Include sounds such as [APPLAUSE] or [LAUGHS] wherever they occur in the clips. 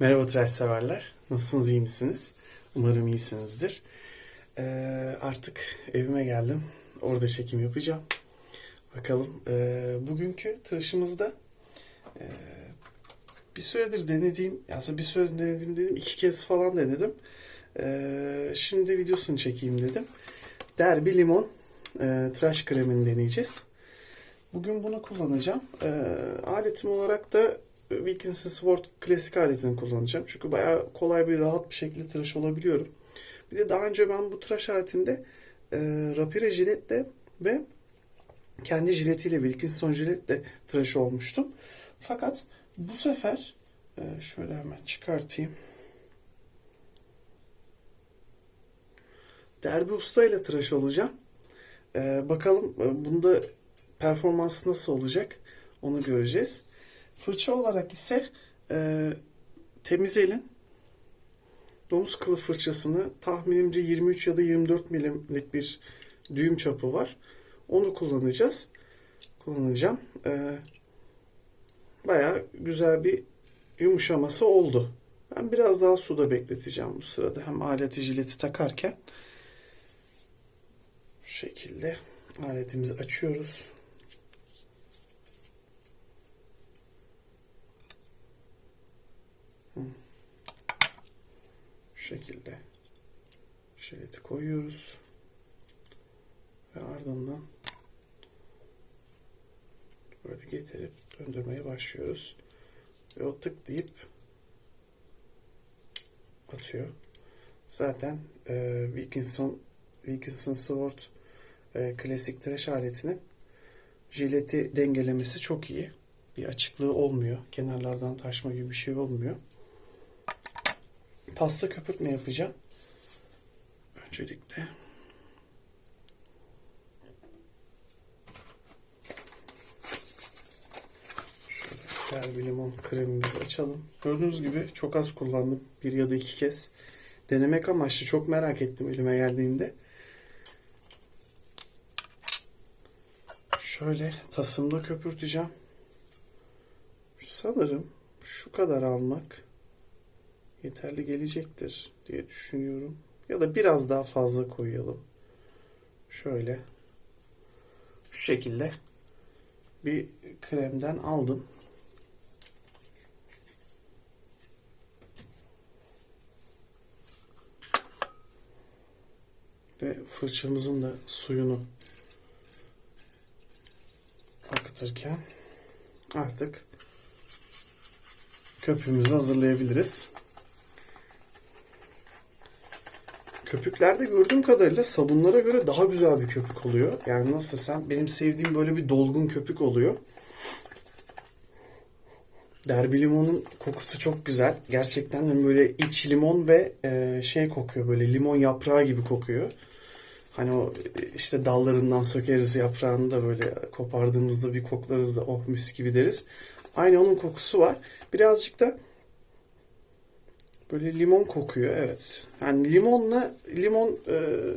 Merhaba tıraş severler. Nasılsınız, iyi misiniz? Umarım iyisinizdir. Ee, artık evime geldim. Orada çekim yapacağım. Bakalım. ee, bugünkü tıraşımızda ee, bir süredir denediğim, aslında bir süredir denediğim dedim, iki kez falan denedim. Ee, şimdi videosunu çekeyim dedim. Derby limon ee, tıraş kremini deneyeceğiz. Bugün bunu kullanacağım. Ee, aletim olarak da Wilkinson Sword klasik aletini kullanacağım. Çünkü bayağı kolay bir rahat bir şekilde tıraş olabiliyorum. Bir de daha önce ben bu tıraş aletinde e, rapire jiletle ve kendi jiletiyle Wilkinson jiletle tıraş olmuştum. Fakat bu sefer e, şöyle hemen çıkartayım. Derbi Usta ile tıraş olacağım. E, bakalım e, bunda performansı nasıl olacak onu göreceğiz. Fırça olarak ise e, temiz elin domuz kılı fırçasını tahminimce 23 ya da 24 milimlik bir düğüm çapı var. Onu kullanacağız. Kullanacağım. E, bayağı güzel bir yumuşaması oldu. Ben biraz daha suda bekleteceğim bu sırada. Hem aleti jileti takarken şu şekilde aletimizi açıyoruz. Şekilde şeridi koyuyoruz. Ve ardından böyle getirip döndürmeye başlıyoruz. Ve o tık deyip atıyor. Zaten e, Wilkinson Wilkinson Sword e, klasik tıraş aletinin jileti dengelemesi çok iyi. Bir açıklığı olmuyor. Kenarlardan taşma gibi bir şey olmuyor. Pasta köpürtme yapacağım. Öncelikle şöyle derbi limon kremimizi açalım. Gördüğünüz gibi çok az kullandım. Bir ya da iki kez. Denemek amaçlı çok merak ettim elime geldiğinde. Şöyle tasımda köpürteceğim. Sanırım şu kadar almak yeterli gelecektir diye düşünüyorum. Ya da biraz daha fazla koyalım. Şöyle şu şekilde bir kremden aldım. Ve fırçamızın da suyunu akıtırken artık köpüğümüzü hazırlayabiliriz. Köpüklerde gördüğüm kadarıyla sabunlara göre daha güzel bir köpük oluyor. Yani nasıl sen benim sevdiğim böyle bir dolgun köpük oluyor. Derbi limonun kokusu çok güzel. Gerçekten hani böyle iç limon ve e, şey kokuyor böyle limon yaprağı gibi kokuyor. Hani o işte dallarından sökeriz yaprağını da böyle kopardığımızda bir koklarız da oh mis gibi deriz. Aynı onun kokusu var. Birazcık da Böyle limon kokuyor evet. Yani limonla limon e,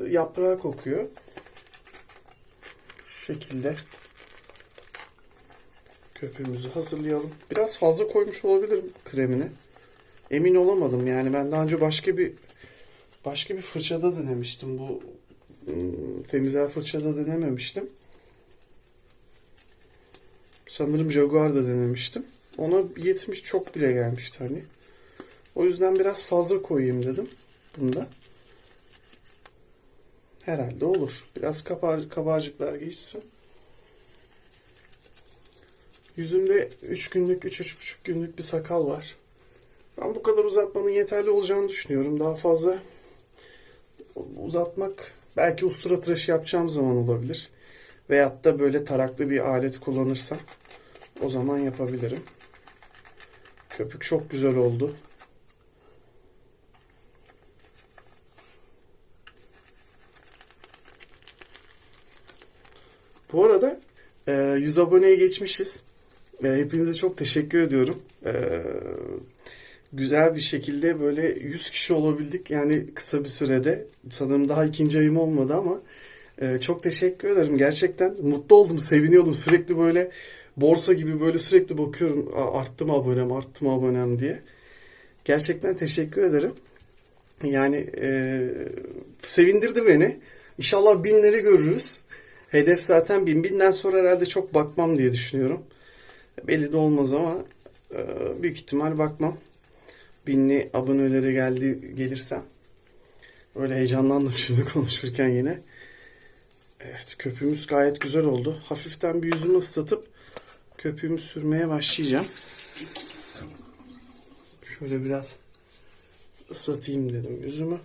yaprağı kokuyor. Şu şekilde köpüğümüzü hazırlayalım. Biraz fazla koymuş olabilirim kremini. Emin olamadım yani ben daha önce başka bir başka bir fırçada denemiştim bu ım, temizler fırçada denememiştim. Sanırım Jaguar'da denemiştim. Ona 70 çok bile gelmişti hani. O yüzden biraz fazla koyayım dedim. Bunda. Herhalde olur. Biraz kabar, kabarcıklar geçsin. Yüzümde 3 günlük, 3-3,5 günlük bir sakal var. Ben bu kadar uzatmanın yeterli olacağını düşünüyorum. Daha fazla uzatmak belki ustura tıraşı yapacağım zaman olabilir. Veyahut da böyle taraklı bir alet kullanırsam o zaman yapabilirim. Köpük çok güzel oldu. Bu arada e, 100 aboneye geçmişiz. E, hepinize çok teşekkür ediyorum. E, güzel bir şekilde böyle 100 kişi olabildik. Yani kısa bir sürede. Sanırım daha ikinci ayım olmadı ama e, çok teşekkür ederim. Gerçekten mutlu oldum, seviniyordum. Sürekli böyle borsa gibi böyle sürekli bakıyorum. Arttı mı abonem, arttı mı abonem diye. Gerçekten teşekkür ederim. Yani e, sevindirdi beni. İnşallah binleri görürüz. Hedef zaten bin. Binden sonra herhalde çok bakmam diye düşünüyorum. Belli de olmaz ama e, büyük ihtimal bakmam. Binli abonelere geldi gelirsem. Öyle heyecanlandım şimdi [LAUGHS] konuşurken yine. Evet köpüğümüz gayet güzel oldu. Hafiften bir yüzümü ıslatıp köpüğümü sürmeye başlayacağım. Şöyle biraz ıslatayım dedim yüzümü.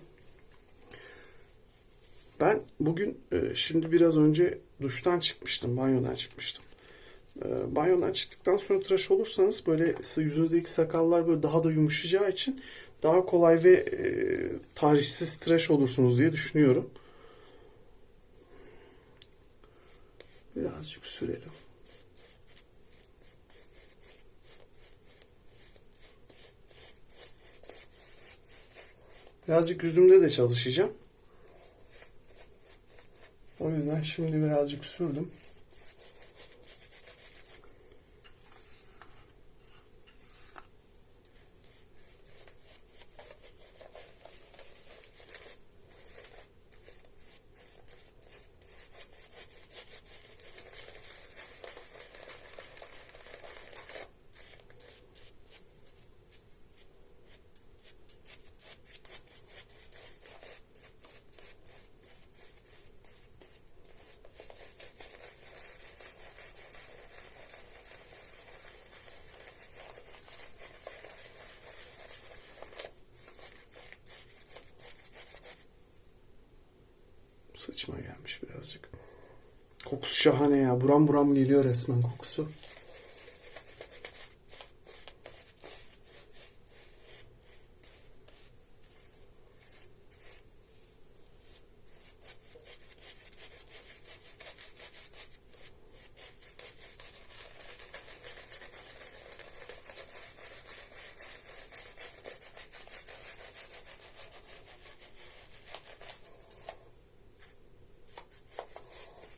Ben bugün e, şimdi biraz önce duştan çıkmıştım, banyodan çıkmıştım. E, Banyodan çıktıktan sonra tıraş olursanız böyle yüzünüzdeki sakallar böyle daha da yumuşayacağı için daha kolay ve e, tarihsiz tıraş olursunuz diye düşünüyorum. Birazcık sürelim. Birazcık yüzümde de çalışacağım. O yüzden şimdi birazcık sürdüm. Saçma gelmiş birazcık. Kokusu şahane ya. Buram buram geliyor resmen kokusu.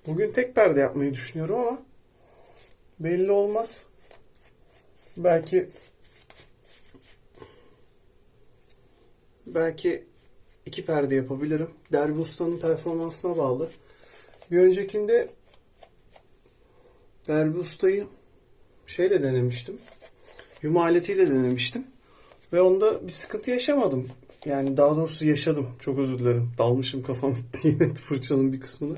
Bugün tek perde yapmayı düşünüyorum ama belli olmaz. Belki belki iki perde yapabilirim. Derbi Usta'nın performansına bağlı. Bir öncekinde Derbi Usta'yı şeyle denemiştim. Yum aletiyle denemiştim. Ve onda bir sıkıntı yaşamadım. Yani daha doğrusu yaşadım. Çok özür dilerim. Dalmışım kafam gitti [LAUGHS] yine fırçanın bir kısmını.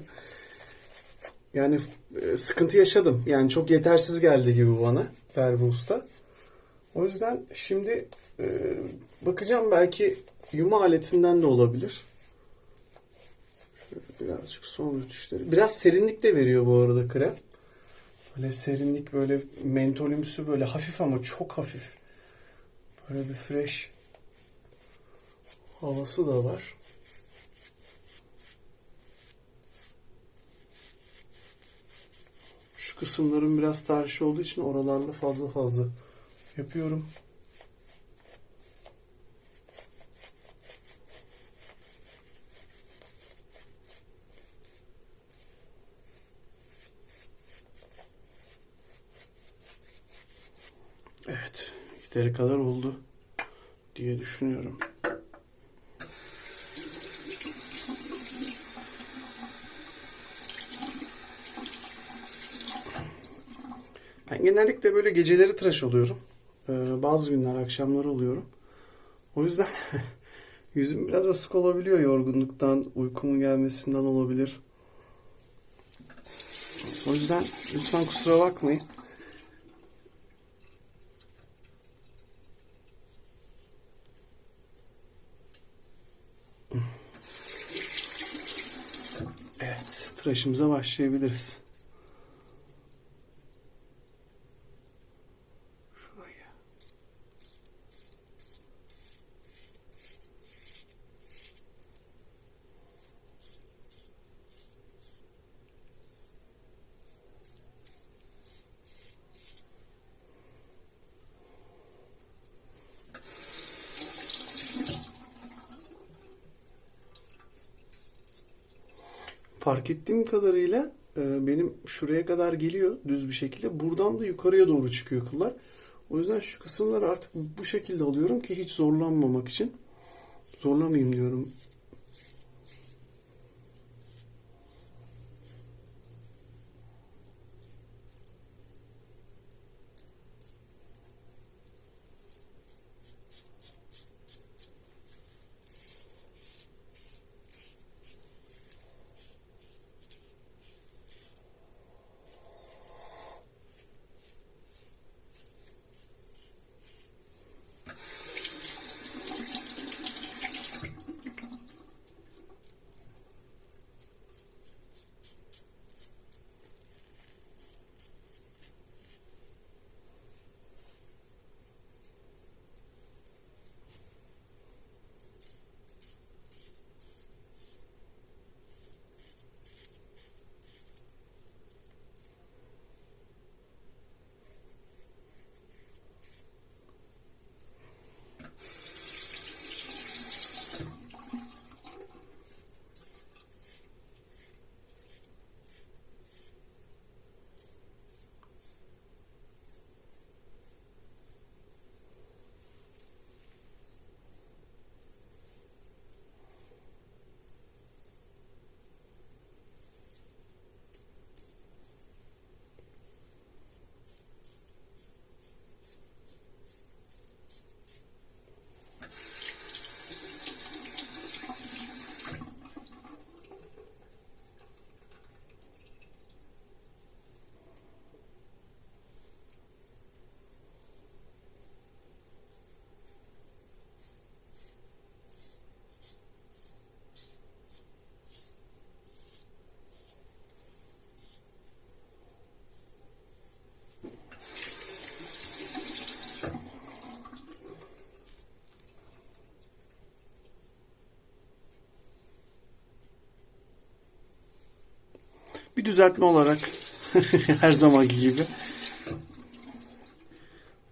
Yani e, sıkıntı yaşadım. Yani çok yetersiz geldi gibi bana Derbi Usta. O yüzden şimdi e, bakacağım belki yuma aletinden de olabilir. Şöyle birazcık son rötuşları. Biraz serinlik de veriyor bu arada krem. Böyle serinlik böyle mentolümsü böyle hafif ama çok hafif. Böyle bir fresh havası da var. Şu kısımlarım biraz tarih olduğu için oralarla fazla fazla yapıyorum. Evet, yeteri kadar oldu diye düşünüyorum. Ben genellikle böyle geceleri tıraş oluyorum. Ee, bazı günler akşamları oluyorum. O yüzden [LAUGHS] yüzüm biraz asık olabiliyor yorgunluktan, uykumun gelmesinden olabilir. O yüzden lütfen kusura bakmayın. Evet, tıraşımıza başlayabiliriz. Fark ettiğim kadarıyla e, benim şuraya kadar geliyor düz bir şekilde. Buradan da yukarıya doğru çıkıyor kıllar. O yüzden şu kısımları artık bu şekilde alıyorum ki hiç zorlanmamak için. Zorlamayayım diyorum. Bir düzeltme olarak [LAUGHS] her zamanki gibi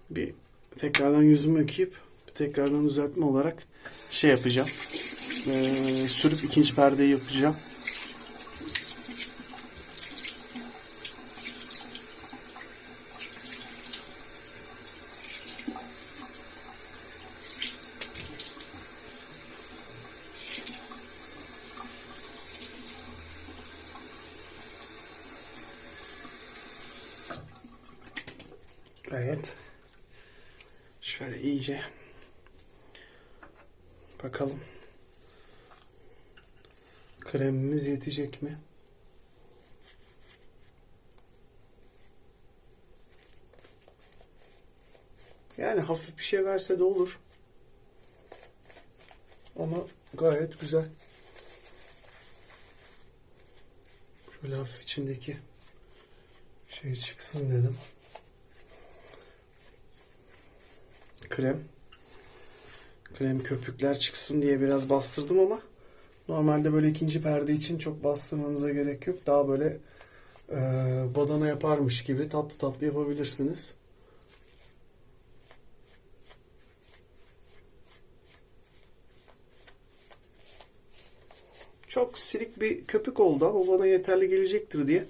bir tekrardan yüzümü yıkayıp bir tekrardan düzeltme olarak şey yapacağım. Ee, sürüp ikinci perdeyi yapacağım. Evet. Şöyle iyice bakalım. Kremimiz yetecek mi? Yani hafif bir şey verse de olur. Ama gayet güzel. Şöyle hafif içindeki şey çıksın dedim. krem. Krem köpükler çıksın diye biraz bastırdım ama normalde böyle ikinci perde için çok bastırmanıza gerek yok. Daha böyle e, badana yaparmış gibi tatlı tatlı yapabilirsiniz. Çok silik bir köpük oldu ama bana yeterli gelecektir diye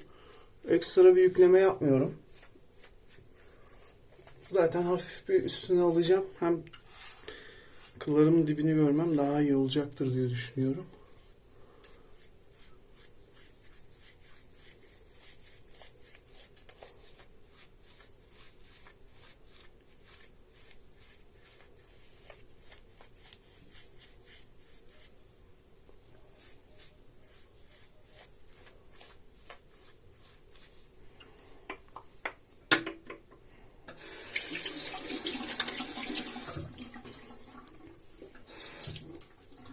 ekstra bir yükleme yapmıyorum. Zaten hafif bir üstüne alacağım. Hem kıllarımın dibini görmem daha iyi olacaktır diye düşünüyorum.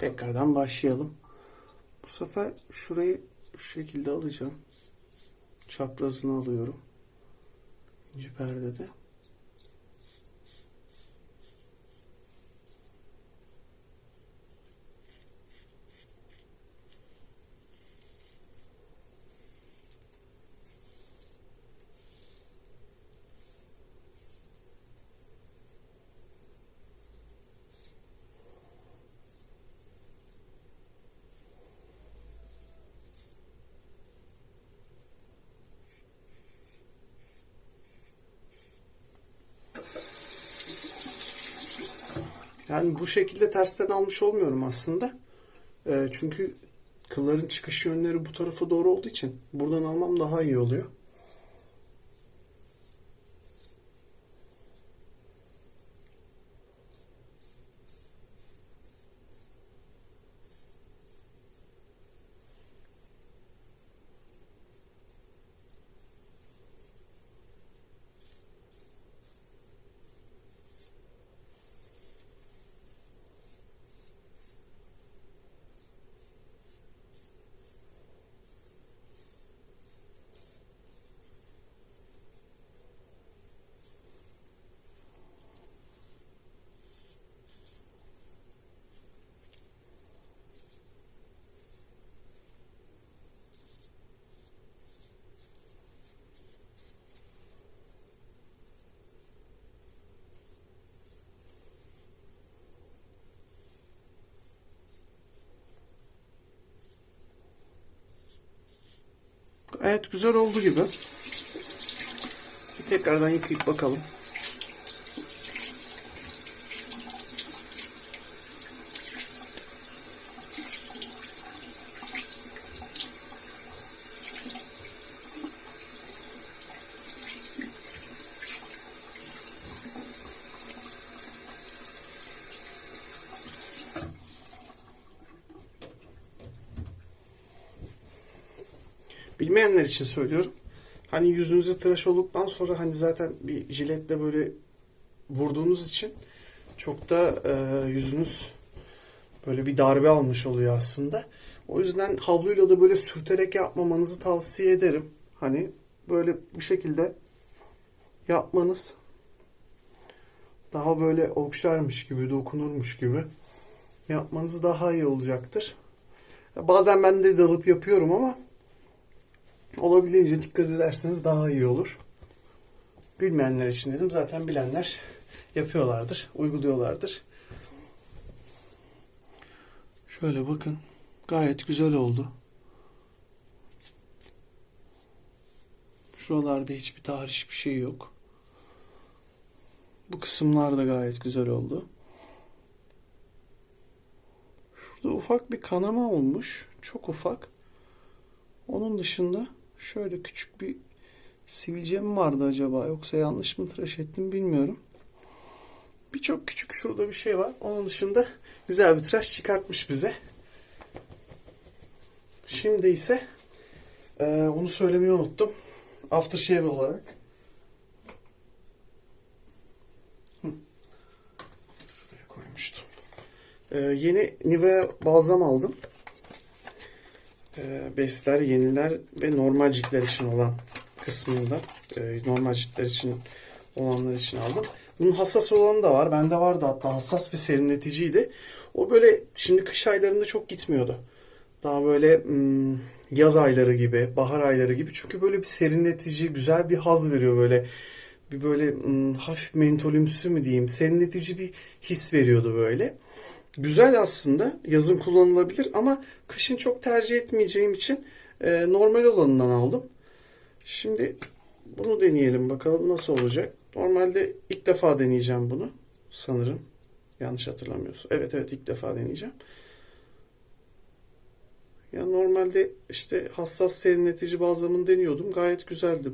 Tekrardan başlayalım. Bu sefer şurayı şu şekilde alacağım. Çaprazını alıyorum. İkinci perdede. Yani bu şekilde tersten almış olmuyorum aslında. Ee, çünkü kılların çıkış yönleri bu tarafa doğru olduğu için buradan almam daha iyi oluyor. Gayet güzel oldu gibi. Tekrardan yıkayıp bakalım. Bilmeyenler için söylüyorum. Hani yüzünüze tıraş olduktan sonra hani zaten bir jiletle böyle vurduğunuz için çok da e, yüzünüz böyle bir darbe almış oluyor aslında. O yüzden havluyla da böyle sürterek yapmamanızı tavsiye ederim. Hani böyle bir şekilde yapmanız daha böyle okşarmış gibi, dokunurmuş gibi yapmanız daha iyi olacaktır. Bazen ben de dalıp yapıyorum ama olabildiğince dikkat ederseniz daha iyi olur. Bilmeyenler için dedim. Zaten bilenler yapıyorlardır, uyguluyorlardır. Şöyle bakın. Gayet güzel oldu. Şuralarda hiçbir tahriş bir şey yok. Bu kısımlar da gayet güzel oldu. Şurada ufak bir kanama olmuş. Çok ufak. Onun dışında şöyle küçük bir sivilce mi vardı acaba yoksa yanlış mı tıraş ettim bilmiyorum. Birçok küçük şurada bir şey var. Onun dışında güzel bir tıraş çıkartmış bize. Şimdi ise e, onu söylemeyi unuttum. Aftershave olarak. Hı. Şuraya koymuştum. E, yeni Nivea balzam aldım. E, besler, yeniler ve normal ciltler için olan kısmında e, normal ciltler için olanlar için aldım. Bunun hassas olanı da var. Bende vardı hatta hassas ve serinleticiydi. O böyle şimdi kış aylarında çok gitmiyordu. Daha böyle hmm, yaz ayları gibi, bahar ayları gibi. Çünkü böyle bir serinletici, güzel bir haz veriyor böyle. Bir böyle hmm, hafif mentolümsü mü diyeyim, serinletici bir his veriyordu böyle. Güzel aslında. Yazın kullanılabilir ama kışın çok tercih etmeyeceğim için e, normal olanından aldım. Şimdi bunu deneyelim bakalım nasıl olacak. Normalde ilk defa deneyeceğim bunu sanırım. Yanlış hatırlamıyorsun. Evet evet ilk defa deneyeceğim. Ya normalde işte hassas serinletici balzamını deniyordum. Gayet güzeldi.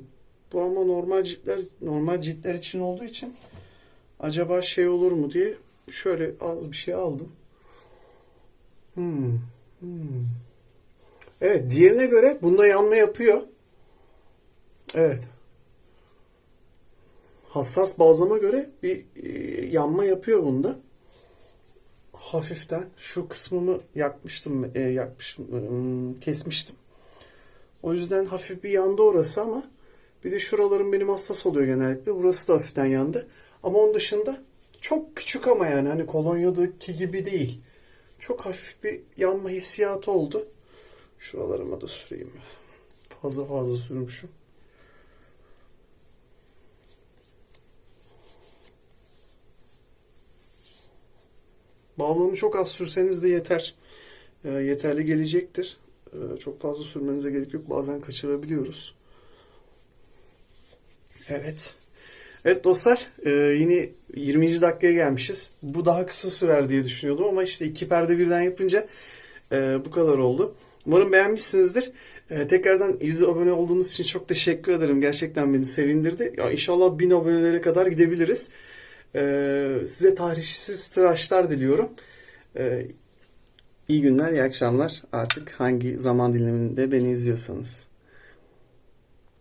Bu ama normal ciltler normal ciltler için olduğu için acaba şey olur mu diye şöyle az bir şey aldım. Hmm. Hmm. Evet, diğerine göre bunda yanma yapıyor. Evet. Hassas balzama göre bir e, yanma yapıyor bunda. Hafiften şu kısmımı yakmıştım, e, yakmıştım, e, kesmiştim. O yüzden hafif bir yandı orası ama bir de şuralarım benim hassas oluyor genellikle. Burası da hafiften yandı. Ama onun dışında çok küçük ama yani hani kolonyadaki gibi değil. Çok hafif bir yanma hissiyatı oldu. Şuralarıma da süreyim. Fazla fazla sürmüşüm. Balzamı çok az sürseniz de yeter. E, yeterli gelecektir. E, çok fazla sürmenize gerek yok. Bazen kaçırabiliyoruz. Evet. Evet dostlar e, yine 20. dakikaya gelmişiz. Bu daha kısa sürer diye düşünüyordum ama işte iki perde birden yapınca e, bu kadar oldu. Umarım beğenmişsinizdir. E, tekrardan 100 abone olduğunuz için çok teşekkür ederim. Gerçekten beni sevindirdi. Ya inşallah 1000 abonelere kadar gidebiliriz. Size tarihsiz tıraşlar diliyorum. İyi günler, iyi akşamlar. Artık hangi zaman diliminde beni izliyorsanız.